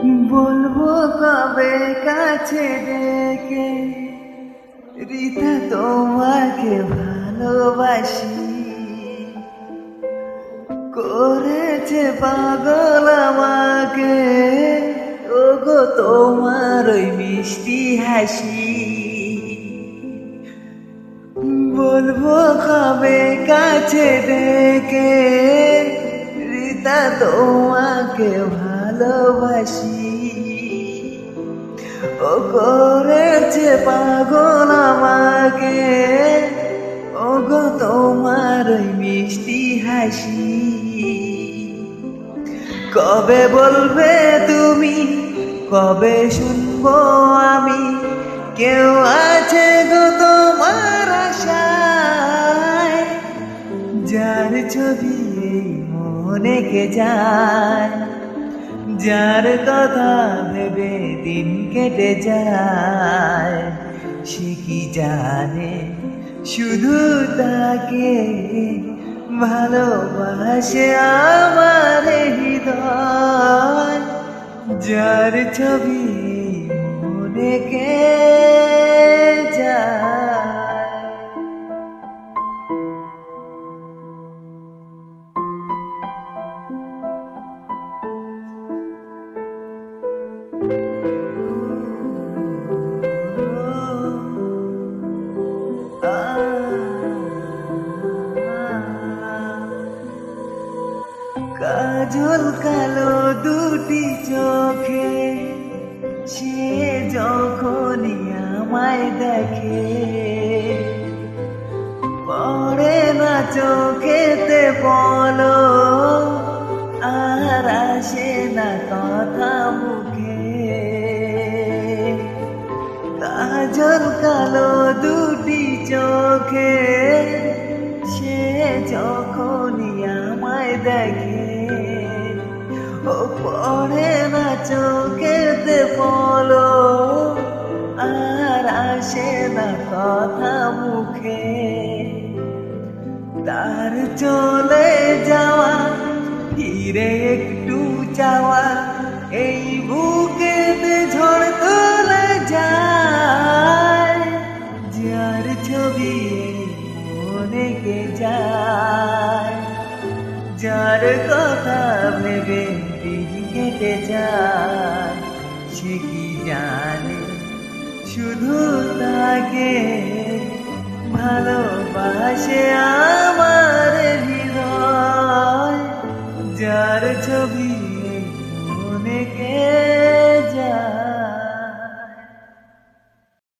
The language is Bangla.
বলব কবে কাছে ডেকে, রীতা তোমাকে ভালোবাসি। করেছে পাগল আমাকে, ওগো তোমার ওই মিষ্টি হাসি। বলব কবে কাছে ডেকে, রীতা তোমাকে ভালোবাসি। ও করেছে পাগল আমাকে। ও গো তোমার মিষ্টি হাসি। কবে বলবে তুমি, কবে শুনব আমি? কেউ আছে গো তোমার আশায়। যার ছবি এই মনে কে যায় যার কথা ভেবে দিন কেটে যায়, সে কি জানে? শুধু তাকে ভালোবাসে আমার হৃদয়, যার ছবি মনে কে কাজল কালো দুটি চোখে, সে যখনই আমায় দেখে, পড়ে না চোখেতে বলো, আর আসে না কথা মুখে। কাজল কালো দুটি চোখে, সে যখনই আমায় দেখে পড়ে না চোখেতে বলো আর আসে না কথা মুখে। তার চলে যাওয়া, ফিরে একটু চাওয়া, এই বুকেতে ঝড় তোলে যায়, যার ছবি মনে যায়। যার কথা ভেবে দিন কেটে যায় সে কি জানে? শুধু তাকে ভালোবাসে